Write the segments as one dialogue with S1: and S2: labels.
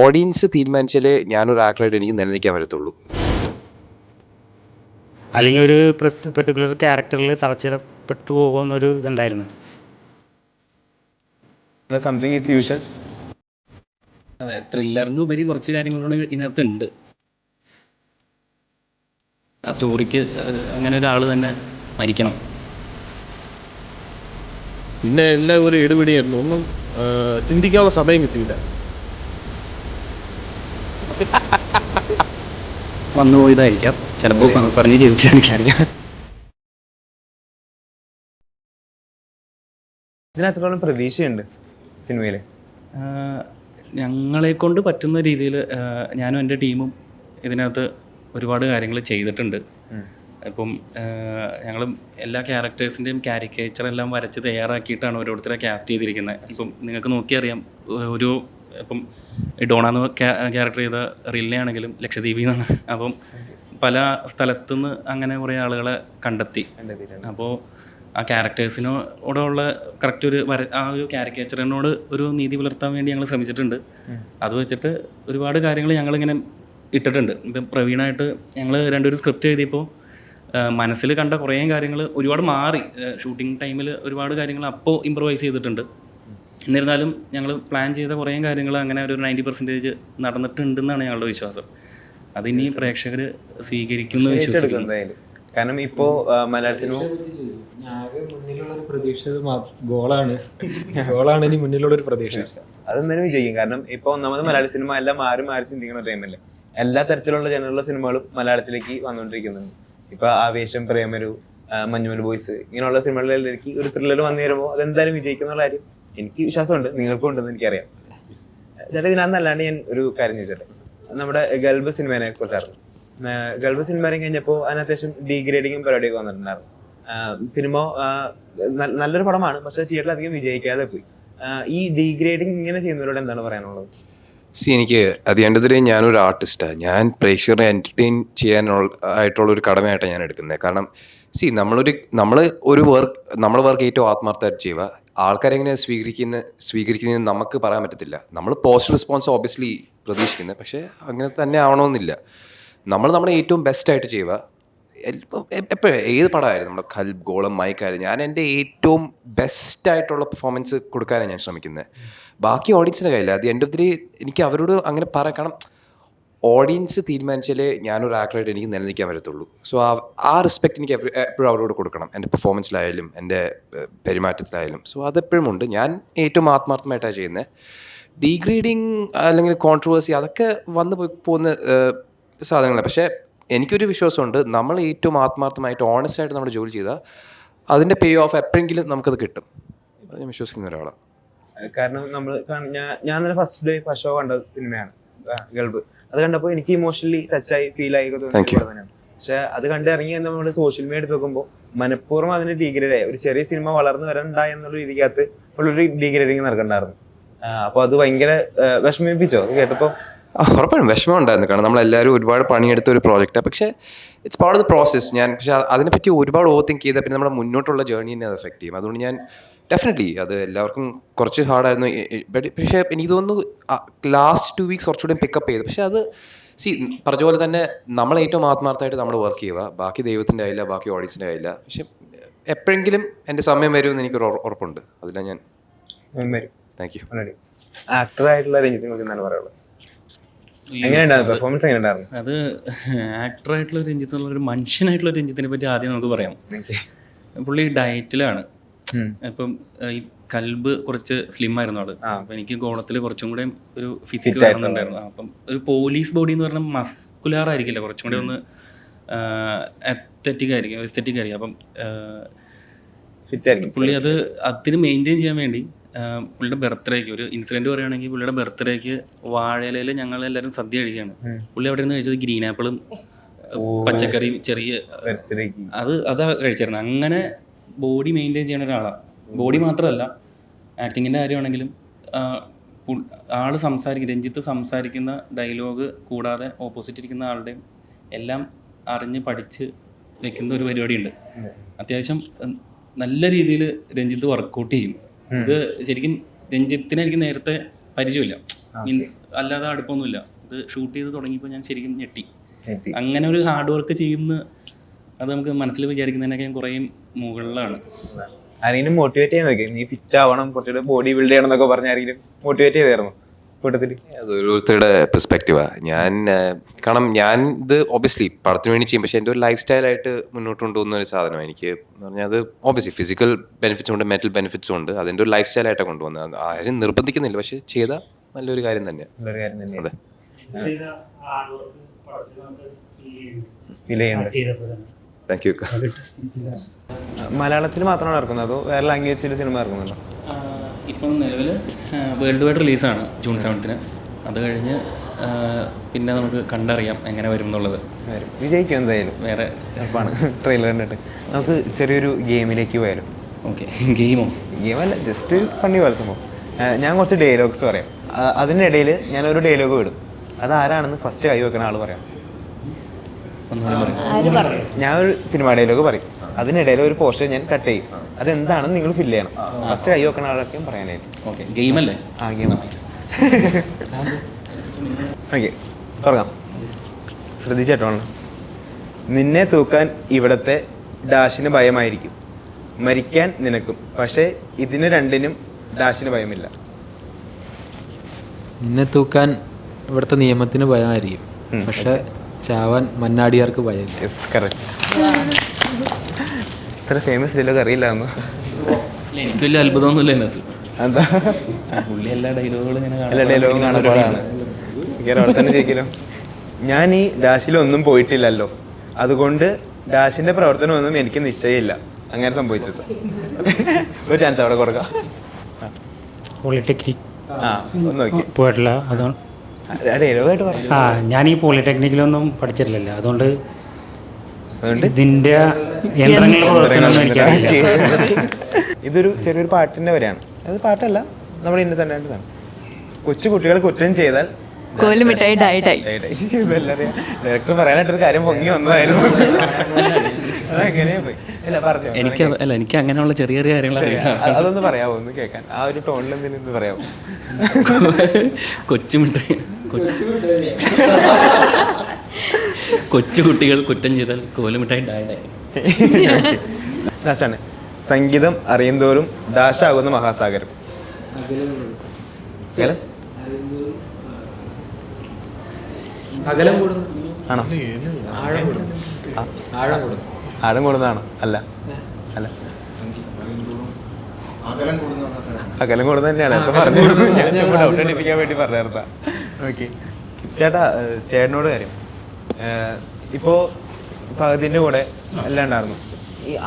S1: Audience തീരുമാനിച്ചാലേ ഞാനൊരു ആക്ടറായിട്ട് എനിക്ക് നിലനിൽക്കാൻ പറ്റത്തുള്ളൂ.
S2: അല്ലെങ്കിൽ ഒരു പെർട്ടിക്കുലർ ക്യാരക്ടറിൽ തളച്ചിടപ്പെട്ടു പോകുമെന്നൊരു ഇതുണ്ടായിരുന്നു.
S3: സംതിങ് ഇറ്റ് യൂഷ്വൽ
S4: അതെ ത്രില്ലറിന് ഉപരി കുറച്ച് കാര്യങ്ങളൂടെ ഇതിനകത്ത് ഉണ്ട് ആ സ്റ്റോറിക്ക് അങ്ങനെ ഒരാൾ തന്നെ മരിക്കണം.
S5: പിന്നെ എല്ലാം ഒരു ഇടപെടിയായിരുന്നു. ഒന്നും ചിന്തിക്കാനുള്ള സമയം കിട്ടിയില്ല.
S4: വന്നു പോയതായിരിക്കാം ചിലപ്പോൾ പറഞ്ഞ് ജീവിച്ചായിരിക്കാം
S3: ഇതിനകത്തോളം പ്രതീക്ഷയുണ്ട് സിനിമയിൽ
S4: ഞങ്ങളെ കൊണ്ട് പറ്റുന്ന രീതിയിൽ ഞാനും എന്റെ ടീമും ഇതിനകത്ത് ഒരുപാട് കാര്യങ്ങൾ ചെയ്തിട്ടുണ്ട്. ഇപ്പം ഞങ്ങൾ എല്ലാ ക്യാരക്ടേഴ്സിന്റെയും കാരിക്കേച്ചർ എല്ലാം വരച്ച് തയ്യാറാക്കിയിട്ടാണ് ഓരോരുത്തരെ കാസ്റ്റ് ചെയ്തിരിക്കുന്നത്. ഇപ്പം നിങ്ങൾക്ക് നോക്കിയറിയാം ഒരു ഇപ്പം ഡോണാന്ന് ക്യാരക്ടർ ചെയ്ത റില്ലേ ആണെങ്കിലും ലക്ഷദ്വീപിൽ നിന്നാണ്. അപ്പം പല സ്ഥലത്തുനിന്ന് അങ്ങനെ കുറേ ആളുകളെ കണ്ടെത്തി. അപ്പോൾ ആ ക്യാരക്ടേഴ്സിനോടുള്ള കറക്റ്റ് ഒരു വര ആ ഒരു ക്യാരക്ടേച്ചറിനോട് ഒരു നീതി പുലർത്താൻ വേണ്ടി ഞങ്ങൾ ശ്രമിച്ചിട്ടുണ്ട്. അത് വെച്ചിട്ട് ഒരുപാട് കാര്യങ്ങൾ ഞങ്ങളിങ്ങനെ ഇട്ടിട്ടുണ്ട്. ഇപ്പം പ്രവീണായിട്ട് ഞങ്ങൾ രണ്ടുപേരും സ്ക്രിപ്റ്റ് എഴുതിയപ്പോൾ മനസ്സിൽ കണ്ട കുറേ കാര്യങ്ങൾ ഒരുപാട് മാറി. ഷൂട്ടിംഗ് ടൈമിൽ ഒരുപാട് കാര്യങ്ങൾ അപ്പോൾ ഇമ്പ്രവൈസ് ചെയ്തിട്ടുണ്ട്. എന്നിരുന്നാലും ഞങ്ങൾ പ്ലാൻ ചെയ്ത കുറേ കാര്യങ്ങൾ അങ്ങനെ ഒരു നയന്റി പെർസെന്റേജ് നടന്നിട്ടുണ്ടെന്നാണ് ഞങ്ങളുടെ വിശ്വാസം. അതിനി പ്രേക്ഷകർ സ്വീകരിക്കുന്നു വിശ്വസിക്കുന്നു.
S3: കാരണം ഇപ്പോ മലയാള സിനിമ
S6: ആകെ മുന്നിലുള്ള ഒരു പ്രതീക്ഷ ഗോളാണ്. ഗോളാണ് ഇനി മുന്നിലുള്ള ഒരു പ്രതീക്ഷ.
S3: അതെന്തായാലും വിജയിക്കും. കാരണം ഇപ്പൊ ഒന്നാമത് മലയാള സിനിമ എല്ലാം മാറി മാറി ചിന്തിക്കുന്ന ടൈമല്ലേ എല്ലാ തരത്തിലുള്ള ജനറുള്ള സിനിമകളും മലയാളത്തിലേക്ക് വന്നുകൊണ്ടിരിക്കുന്നുണ്ട്. ഇപ്പൊ ആവേശം പ്രേമരു മഞ്ഞുമൽ ബോയ്സ് ഇങ്ങനെയുള്ള സിനിമകളിലേക്ക് ഒരു ത്രില്ലർ വന്നു വരുമ്പോൾ അതെന്തായാലും വിജയിക്കുന്ന കാര്യം എനിക്ക് വിശ്വാസമുണ്ട് നിങ്ങൾക്കും ഉണ്ടെന്ന് എനിക്കറിയാം. ചേട്ടാ ഇതിനകത്തല്ലാണ്ട് ഞാൻ ഒരു കാര്യം ചോദിച്ചോട്ടെ? നമ്മുടെ ഗൾബ് സിനിമേനെ കുറിച്ചായിരുന്നു. ഗൾബ് സിനിമ കഴിഞ്ഞപ്പോൾ അതിന് അത്യാവശ്യം ഡീഗ്രേഡിങ്ങും പരിപാടിയൊക്കെ വന്നിട്ടുണ്ടായിരുന്നു. സിനിമ നല്ലൊരു പടമാണ് പക്ഷെ തിയേറ്ററിൽ അധികം വിജയിക്കാതെ പോയി. ഈ ഡീഗ്രേഡിങ് ഇങ്ങനെ ചെയ്യുന്നവരോട് എന്താണ് പറയാനുള്ളത്?
S1: സി എനിക്ക് അത് വേണ്ടതിൽ ഞാനൊരു ആർട്ടിസ്റ്റാണ് ഞാൻ പ്രേക്ഷകരെ എന്റർടൈൻ ചെയ്യാനുള്ള ആയിട്ടുള്ള ഒരു കടമയായിട്ടാണ് ഞാൻ എടുക്കുന്നത്. കാരണം സി നമ്മളൊരു നമ്മൾ ഒരു വർക്ക് നമ്മൾ വർക്ക് ഏറ്റവും ആത്മാർത്ഥമായിട്ട് ചെയ്യുക. ആൾക്കാരെങ്ങനെ സ്വീകരിക്കുന്ന സ്വീകരിക്കുന്ന നമുക്ക് പറയാൻ പറ്റത്തില്ല. നമ്മൾ പോസ്റ്റ് റെസ്പോൺസ് ഓബിയസ്ലി പ്രതീക്ഷിക്കുന്നത് പക്ഷേ അങ്ങനെ തന്നെ ആവണമെന്നില്ല. നമ്മൾ നമ്മുടെ ഏറ്റവും ബെസ്റ്റായിട്ട് ചെയ്യുക. എപ്പോഴും ഏത് പടമായാലും നമ്മുടെ കൽബ് ഗോളം മൈക്കായാലും ഞാൻ എന്റെ ഏറ്റവും ബെസ്റ്റ് ആയിട്ടുള്ള പെർഫോമൻസ് കൊടുക്കാനാണ് ഞാൻ ശ്രമിക്കുന്നത്. ബാക്കി ഓഡിയൻസിന്റെ കയ്യില്ല അത് എന്റെ ഒത്തിരി എനിക്ക് അവരോട് അങ്ങനെ പറയാൻ കാരണം ഓഡിയൻസ് തീരുമാനിച്ചാലേ ഞാനൊരു ആക്ടറായിട്ട് എനിക്ക് നിലനിൽക്കാൻ പറ്റത്തുള്ളൂ. സോ ആ ആ റെസ്പെക്ട് എനിക്ക് എപ്പോഴും അവരോട് കൊടുക്കണം. എന്റെ പെർഫോമൻസിലായാലും എന്റെ പെരുമാറ്റത്തിലായാലും. സോ അതെപ്പോഴും ഉണ്ട്. ഞാൻ ഏറ്റവും ആത്മാർത്ഥമായിട്ടാണ് ചെയ്യുന്നത്. ഡീഗ്രേഡിങ് അല്ലെങ്കിൽ കോൺട്രവേഴ്സി അതൊക്കെ വന്നു പോയി പോകുന്ന സാധനങ്ങളാണ്. പക്ഷേ എനിക്കൊരു വിശ്വാസമുണ്ട്. നമ്മൾ ഏറ്റവും ആത്മാർത്ഥമായിട്ട് ഓണസ്റ്റ് ആയിട്ട് നമ്മുടെ ജോലി ചെയ്താൽ അതിന്റെ പേ ഓഫ് എപ്പോഴെങ്കിലും നമുക്കത് കിട്ടും. അത് ഞാൻ വിശ്വസിക്കുന്ന ഒരാളാണ്.
S3: കാരണം നമ്മൾ ഞാൻ ഞാൻ ഫസ്റ്റ് ഡേ ഫസ്റ്റ് ഷോ കണ്ട സിനിമയാണ് ഗൾബ് അത് കണ്ടപ്പോൾ എനിക്ക് ഇമോഷണലി ടച്ചായി ഫീൽ ആയി. പക്ഷെ അത് കണ്ട് ഇറങ്ങി നമ്മൾ സോഷ്യൽ മീഡിയ എടുത്ത് നോക്കുമ്പോൾ മനഃപൂർവം അതിന് ഡിഗ്രേഡ് ആയി. ഒരു ചെറിയ സിനിമ വളർന്നു വരണ്ട എന്നുള്ള രീതിക്കകത്ത് ഉള്ളൊരു ഡിഗ്രേഡിങ് നടക്കണ്ടായിരുന്നു. അപ്പൊ അത് ഭയങ്കര വിഷമിപ്പിച്ചോ? കേട്ടപ്പോ?
S1: ഉറപ്പായും വിഷമം ഉണ്ടായിരുന്നു. കാരണം നമ്മളെല്ലാവരും ഒരുപാട് പണിയെടുത്ത ഒരു പ്രോജക്റ്റാണ് പക്ഷേ it's part of the process ഞാൻ പക്ഷേ അതിനെപ്പറ്റി ഒരുപാട് ഓവർ തിങ്ക് ചെയ്താൽ പിന്നെ നമ്മുടെ മുന്നോട്ടുള്ള ജേർണി തന്നെ അത് എഫക്ട് ചെയ്യും. അതുകൊണ്ട് ഞാൻ ഡെഫിനറ്റ്ലി അത് എല്ലാവർക്കും കുറച്ച് ഹാർഡായിരുന്നു പക്ഷേ എനിക്ക് തോന്നുന്നു ലാസ്റ്റ് ടു വീക്സ് കുറച്ചുകൂടി പിക്കപ്പ് ചെയ്തു. പക്ഷേ അത് സി പറഞ്ഞ പോലെ തന്നെ നമ്മൾ ഏറ്റവും ആത്മാർത്ഥമായിട്ട് നമ്മൾ വർക്ക് ചെയ്യുക. ബാക്കി ദൈവത്തിന്റെ ആയില്ല ബാക്കി ഓഡിയൻസിന്റെ ആയില്ല പക്ഷെ എപ്പോഴെങ്കിലും എന്റെ സമയം വരുമെന്ന് എനിക്കൊരു ഉറ- ഉറപ്പുണ്ട്. അതിലാണ് ഞാൻ താങ്ക് യു
S3: രഞ്ജിത്തിനെ കുറിച്ച് എന്താണ്
S4: അത് ആക്ടറായിട്ടുള്ള രഞ്ജിത്ത് ഒരു മനുഷ്യനായിട്ടുള്ള രഞ്ജിത്തിനെ പറ്റി ആദ്യം നമുക്ക് പറയാം. പുള്ളി ഡയറ്റിലാണ്. ഇപ്പം ഈ കൽബ് കുറച്ച് സ്ലിം ആയിരുന്നു
S3: ആൾ
S4: അപ്പൊ എനിക്ക് ഗോളത്തിൽ കുറച്ചും കൂടെ ഒരു ഫിസിക്കൽ
S3: Fit
S4: വേണമെന്നുണ്ടായിരുന്നു അപ്പം ഒരു പോലീസ് ബോഡി എന്ന് പറഞ്ഞാൽ മസ്കുലാർ ആയിരിക്കില്ല. കുറച്ചും കൂടെ ഒന്ന് എത്തറ്റിക് ആയിരിക്കും എസ്തറ്റിക് ആയിരിക്കും. അപ്പം പുള്ളി അത് അതിന് മെയിന്റെയിൻ ചെയ്യാൻ വേണ്ടി പുള്ളിയുടെ ബർത്ത്ഡേക്ക് ഒരു ഇൻസിഡന്റ് പറയുകയാണെങ്കിൽ പുള്ളിയുടെ ബർത്ത്ഡേക്ക് വാഴയിലയിൽ ഞങ്ങൾ എല്ലാവരും സദ്യ കഴിക്കുകയാണ്. പുള്ളി അവിടെ നിന്ന് കഴിച്ചത് ഗ്രീൻ ആപ്പിളും പച്ചക്കറിയും ചെറിയ അത് അതാ കഴിച്ചിരുന്നത്. അങ്ങനെ ബോഡി മെയിന്റെയിൻ ചെയ്യുന്ന ഒരാളാണ് ബോഡി മാത്രമല്ല ആക്ടിങ്ങിന്റെ കാര്യമാണെങ്കിലും ആൾ സംസാരിക്കും രഞ്ജിത്ത് സംസാരിക്കുന്ന ഡയലോഗ് കൂടാതെ ഓപ്പോസിറ്റ് ഇരിക്കുന്ന ആളുടെയും എല്ലാം അറിഞ്ഞ് പഠിച്ച് വെക്കുന്ന ഒരു പരിപാടിയുണ്ട്. അത്യാവശ്യം നല്ല രീതിയിൽ രഞ്ജിത്ത് വർക്കൗട്ട് ചെയ്യും. ഇത് ശരിക്കും രഞ്ജിത്തിനെ എനിക്ക് നേരത്തെ പരിചയമില്ല. മീൻസ് അല്ലാതെ അടുപ്പൊന്നുമില്ല. ഇത് ഷൂട്ട് ചെയ്ത് തുടങ്ങിയപ്പോൾ ഞാൻ ശരിക്കും ഞെട്ടി. അങ്ങനെ ഒരു ഹാർഡ് വർക്ക് ചെയ്യുന്ന അത് നമുക്ക് മനസ്സിൽ വിചാരിക്കുന്നതിനൊക്കെ കുറേ മുകളിലാണ്.
S3: ആരെങ്കിലും മോട്ടിവേറ്റ് ചെയ്യാൻ നോക്കി. നീ ഫിറ്റ് ആവണം കുറച്ചുകൂടെ ബോഡി ബിൽഡ് ചെയ്യണം എന്നൊക്കെ പറഞ്ഞ ആരെങ്കിലും മോട്ടിവേറ്റ് ചെയ്തായിരുന്നു? കൂട്ടത്തിൽ
S1: ഓരോരുത്തരുടെ പെർസ്പെക്റ്റീവാ ഞാൻ കാരണം ഞാൻ ഇത് ഓബിയസ്ലി പടത്തിന് വേണ്ടി ചെയ്യും. പക്ഷേ എന്റെ ഒരു ലൈഫ് സ്റ്റൈലായിട്ട് മുന്നോട്ട് കൊണ്ടുപോകുന്ന ഒരു സാധനം എനിക്ക് എന്ന് പറഞ്ഞാൽ അത് ഓബിയസ്ലി ഫിസിക്കൽ ബെനിഫിറ്റ്സും ഉണ്ട് മെന്റൽ ബെനിഫിറ്റ്സും ഉണ്ട്. അതിന്റെ ഒരു ലൈഫ് സ്റ്റൈലായിട്ടാണ് കൊണ്ടുപോകുന്നത്. ആരും നിർബന്ധിക്കുന്നില്ല. പക്ഷേ ചെയ്ത നല്ലൊരു കാര്യം തന്നെ
S3: നല്ലൊരു കാര്യം തന്നെയാണ്
S1: അതെ.
S3: ഫീൽ ചെയ്യുന്നുണ്ട്
S1: താങ്ക് യു
S3: മലയാളത്തിൽ മാത്രമാണ് ഇറക്കുന്നത് അതോ വേറെ ലാംഗ്വേജിൽ സിനിമ ഇറക്കുന്നുണ്ടോ?
S4: ഇപ്പം നിലവിൽ വേൾഡ് വൈഡ് റിലീസാണ് ജൂൺ സെവൻത്തിന് അത് കഴിഞ്ഞ് പിന്നെ നമുക്ക് കണ്ടറിയാം എങ്ങനെ വരും എന്നുള്ളത്.
S3: വിജയിക്കും എന്തായാലും.
S4: വേറെ
S3: ഉറപ്പാണ്. ട്രെയിലർ കണ്ടിട്ട്. നമുക്ക് ചെറിയൊരു ഗെയിമിലേക്ക് പോയാലും?
S4: ഓക്കെ. ഗെയിമോ?
S3: ഗെയിമല്ല ജസ്റ്റ് പണി പോലെ സംഭവം. ഞാൻ കുറച്ച് ഡയലോഗ്സ് പറയാം. അതിനിടയിൽ ഞാനൊരു ഡയലോഗ് വിടും അത് ആരാണെന്ന് ഫസ്റ്റ് കൈ വെക്കുന്ന ആൾ പറയും. ഞാൻ ഒരു സിനിമ ഡയലോഗ് പറയും? അതിനിടയിൽ ഒരു പോസ്റ്റർ ഞാൻ കട്ട് ചെയ്യും. അതെന്താണെന്ന് നിങ്ങൾ ഫില്ല് ചെയ്യണം. ഫസ്റ്റ് കൈ വെക്കണ ആളൊക്കെയും പറയാനായിട്ട്.
S4: ഗെയിമല്ലേ
S3: ആ ഗെയിം ഓക്കെ തുടങ്ങാം ശ്രദ്ധിച്ചേട്ടോ നിന്നെ തൂക്കാൻ ഇവിടത്തെ ഡാഷിന് ഭയമായിരിക്കും. മരിക്കാൻ നിനക്കും. പക്ഷേ ഇതിന് രണ്ടിനും ഡാഷിന് ഭയമില്ല.
S6: നിന്നെ തൂക്കാൻ ഇവിടുത്തെ നിയമത്തിന് ഭയമായിരിക്കും. പക്ഷെ ചാവാൻ മന്നാടിയാർക്ക് ഭയമില്ല
S3: യെസ് കറക്റ്റ് ഇത്ര ഫേമസ് ഡയലോഗ് അറിയില്ല എന്ന്
S4: ഇല്ല എനിക്ക് വലിയ അത്ഭുതമൊന്നുമില്ല ഇതിനകത്ത്.
S3: എന്താ?
S4: പുള്ളി എല്ലാ ഡയലോഗുകളും ഇങ്ങനെ
S3: എല്ലാ ഡയലോഗും കാണാൻ അവിടെ തന്നെ ജയിക്കലോ. ഞാൻ ഈ ഡാഷിലൊന്നും പോയിട്ടില്ലല്ലോ. അതുകൊണ്ട് ഡാഷിന്റെ പ്രവർത്തനമൊന്നും എനിക്ക് നിശ്ചയമില്ല. അങ്ങനെ സംഭവിച്ചത്. ഒരു ചാൻസ് അവിടെ കൊടുക്കാം.
S2: പോളിടെക്നിക്
S3: ആ ഒന്ന് നോക്കി.
S2: പോയിട്ടില്ല അതുകൊണ്ട് ആ ഞാൻ ഈ പോളിടെക്നിക്കിലൊന്നും പഠിച്ചിട്ടില്ലല്ലോ. അതുകൊണ്ട്
S3: അതുകൊണ്ട്
S2: ഇതിന്റെ യന്ത്രങ്ങളുടെ പ്രവർത്തനമൊന്നും എനിക്കറിയില്ല.
S3: ഇതൊരു ചെറിയൊരു പാട്ടിന്റെ വരെയാണ്. അത് പാട്ടല്ല. നമ്മുടെ ഇന്നസെന്റ് കൊച്ചു കുട്ടികൾ കുറ്റം ചെയ്താൽ
S7: കോലുമിഠായി ഡയറ്റായി ഡായി
S3: ഡയറക്ടർ പറയാനായിട്ടൊരു കാര്യം പൊങ്ങി വന്നതായിരുന്നു.
S4: എനിക്ക് അല്ല എനിക്ക് അങ്ങനെയുള്ള ചെറിയ ചെറിയ കാര്യങ്ങൾ
S3: അതൊന്ന് പറയാമോ ഒന്ന് കേൾക്കാൻ. ആ ഒരു ടോണിൽ എന്തെങ്കിലും പറയാമോ
S4: കൊച്ചുമിട്ടായി കൊച്ചു കുട്ടികൾ കുറ്റം ചെയ്താൽ കോലുമിട്ടായി ഡാഡായി
S3: ലാസ്റ്റാണ്. സംഗീതം അറിയുന്തോറും ഡാഷാകുന്ന മഹാസാഗരം.
S6: അകലം കൂടുന്നു
S3: ആണോ?
S6: ആഴം കൂടുന്നു ആഴം കൂടുന്നു
S3: ആഴം കൂടുന്നതാണോ? അല്ല. അല്ല. അകലം കൂടുന്ന തന്നെയാണ് ഇപ്പൊ പറഞ്ഞു ഞാൻ ഡൗട്ട് അടിപ്പിക്കാൻ വേണ്ടി പറഞ്ഞായിരുന്ന ഓക്കെ ചേട്ടാ ചേട്ടനോട് കാര്യം. ഇപ്പോൾ ഇപ്പോ ഫഹദിന്റെ കൂടെ എല്ലാം ഉണ്ടായിരുന്നു.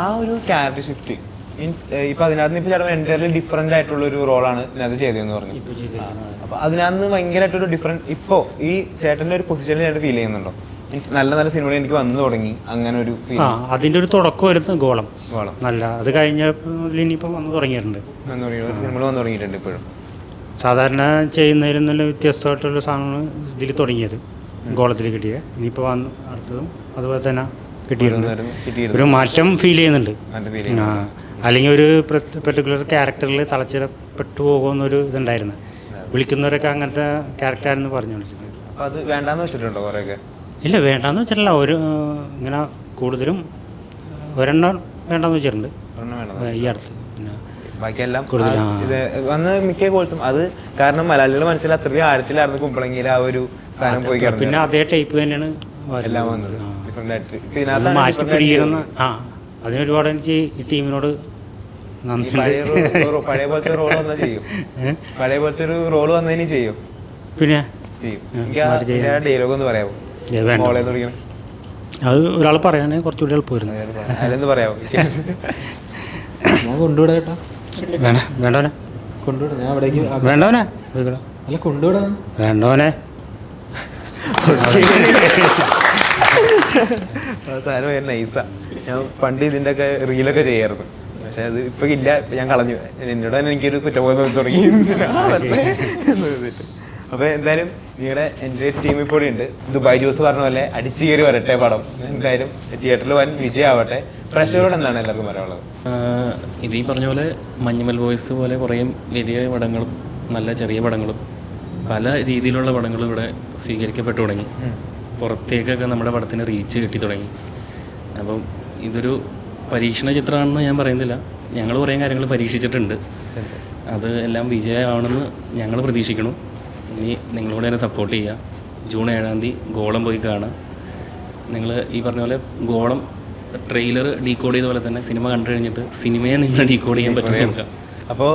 S3: ആ ഒരു ക്യാരക്ടർ ഷിഫ്റ്റ് മീൻസ് ഇപ്പൊ അതിനകത്ത് ഇപ്പൊ ചേട്ടൻ എന്റയർലി ഡിഫറെന്റ് ആയിട്ടുള്ള ഒരു റോളാണ് ഇതിനകത്ത് ചെയ്തതെന്ന് പറഞ്ഞു. അപ്പൊ അതിനകത്ത് ഭയങ്കരമായിട്ടൊരു ഡിഫറെന്റ് ഇപ്പോ ഈ ചേട്ടന്റെ ഒരു പൊസിഷനിൽ ചേട്ടൻ ഫീൽ ചെയ്യുന്നുണ്ടോ? മീൻസ് നല്ല നല്ല സിനിമകൾ എനിക്ക് വന്നു തുടങ്ങി അങ്ങനെ ഒരു
S2: അതിന്റെ ഒരു തുടക്കമായിരുന്നു ഗോളം.
S3: ഗോളം.
S2: നല്ല അത് കഴിഞ്ഞ ഇനിയിപ്പോ വന്നു തുടങ്ങിയിട്ടുണ്ട്.
S3: സിനിമകൾ വന്നു തുടങ്ങിയിട്ടുണ്ട് ഇപ്പോഴും.
S2: സാധാരണ ചെയ്യുന്നതിൽ നല്ല വ്യത്യസ്തമായിട്ടുള്ള സാധനമാണ് ഇതിൽ തുടങ്ങിയത്. ഗോളത്തിൽ കിട്ടിയത് ഇനിയിപ്പോൾ വന്ന് അടുത്തതും അതുപോലെ തന്നെ കിട്ടിയിട്ടുണ്ട്. ഒരു മാറ്റം ഫീൽ ചെയ്യുന്നുണ്ട്. ആ അല്ലെങ്കിൽ ഒരു പെർട്ടിക്കുലർ ക്യാരക്ടറിൽ തളച്ചിടപ്പെട്ടു പോകുമെന്നൊരു ഇതുണ്ടായിരുന്നു. വിളിക്കുന്നവരൊക്കെ അങ്ങനത്തെ ക്യാരക്ടറായിരുന്നു പറഞ്ഞു വിളിച്ചത്
S3: അത് വേണ്ടാന്ന് വെച്ചിട്ടുണ്ടോ കുറെയൊക്കെ?
S2: ഇല്ല വേണ്ടാന്ന് വെച്ചിട്ടില്ല. ഒരു ഇങ്ങനെ കൂടുതലും ഒരെണ്ണം വേണ്ടാന്ന് വെച്ചിട്ടുണ്ട്. ഈ അടുത്ത്. പിന്നെ
S3: ബാക്കിയെല്ലാം. ഇത് വന്ന് മിക്ക കോഴ്സും അത് കാരണം മലയാളികൾ മനസ്സിൽ അത്രയും ആഴത്തിലായിരുന്നു കുമ്പളങ്ങിയിൽ ആ ഒരു സാധനം പോയി
S2: പിന്നെ അതേ ടൈപ്പ് തന്നെയാണ്
S3: എല്ലാം വന്നത്. ഡിഫറെന്റ്
S2: മാറ്റി പിടിക്കുന്ന ആ. അതിനൊരുപാട് എനിക്ക് ഈ ടീമിനോട്
S3: പഴയ പോലത്തെ റോൾ വന്നാൽ ചെയ്യും? പഴയ പോലത്തെ ഒരു റോൾ വന്നതിന് ചെയ്യും.
S2: പിന്നെ.
S3: ഡയലോഗ് ഒന്ന് പറയാമോ
S2: അത് ഒരാൾ പറയാനേ കുറച്ചുകൂടി എളുപ്പമായിരുന്നു.
S3: പറയാമോ
S6: കൊണ്ടുവിടാ കേട്ടാ.
S2: വേണ്ടവനെ.
S6: അല്ല കൊണ്ടുവിടാ.
S3: സാധനം നൈസാ ഞാൻ പണ്ട് ഇതിന്റെ ഒക്കെ റീലൊക്കെ ചെയ്യായിരുന്നു. പക്ഷെ അത് ഇപ്പൊ ഇല്ല ഞാൻ കളഞ്ഞു. എന്നോട് തന്നെ എനിക്കൊരു കുറ്റബോധം തോന്നി തുടങ്ങി. ആ, വെറുതെ എന്ന് പറഞ്ഞിട്ട്. അപ്പൊ എന്തായാലും നിങ്ങളുടെ എന്റെ ടീം ഇപ്പോൾ ഉണ്ട്. ദുബായ് ജ്യൂസ് പറഞ്ഞ പോലെ അടിച്ചു കയറി വരട്ടെ പടം. എന്തായാലും തിയേറ്ററിൽ വൻ വിജയമാവട്ടെ. പ്രഷറോട് എന്താണ് എല്ലാവർക്കും പറയാനുള്ളത്?
S4: ഇത് ഈ പറഞ്ഞ പോലെ മഞ്ഞുമൽ ബോയ്സ് പോലെ കുറേ വലിയ പടങ്ങളും നല്ല ചെറിയ പടങ്ങളും പല രീതിയിലുള്ള പടങ്ങൾ ഇവിടെ സ്വീകരിക്കപ്പെട്ടു തുടങ്ങി. പുറത്തേക്കൊക്കെ നമ്മുടെ പടത്തിന് റീച്ച് കിട്ടി തുടങ്ങി. അപ്പം ഇതൊരു പരീക്ഷണ ചിത്രമാണെന്ന് ഞാൻ പറയുന്നില്ല. ഞങ്ങൾ കുറേ കാര്യങ്ങൾ പരീക്ഷിച്ചിട്ടുണ്ട്. അത്. എല്ലാം വിജയമാണെന്ന് ഞങ്ങൾ പ്രതീക്ഷിക്കണം ഇനി നിങ്ങളോട് തന്നെ സപ്പോർട്ട് ചെയ്യുക ജൂൺ ഏഴാം തീയതി ഗോളം പോയി കാണാം നിങ്ങൾ ഈ പറഞ്ഞ പോലെ ഗോളം ട്രെയിലർ ഡീകോഡ് ചെയ്ത പോലെ തന്നെ സിനിമ കണ്ടു കഴിഞ്ഞിട്ട് സിനിമയെ നിങ്ങൾ ഡീകോഡ് ചെയ്യാൻ പറ്റും നോക്കാം
S3: അപ്പോൾ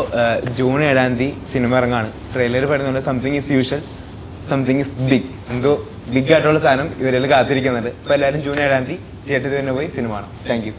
S3: ജൂൺ ഏഴാം തീയതി സിനിമ ഇറങ്ങാണ്. ട്രെയിലർ പറയുന്ന പോലെ something is usual something is big എന്തോ ബിഗ് ആയിട്ടുള്ള സാധനം ഇവരെല്ലാം കാത്തിരിക്കുന്നുണ്ട് അപ്പോൾ എല്ലാവരും ജൂൺ ഏഴാം തീയതി തിയേറ്ററിൽ തന്നെ പോയി സിനിമ കാണാം. Thank you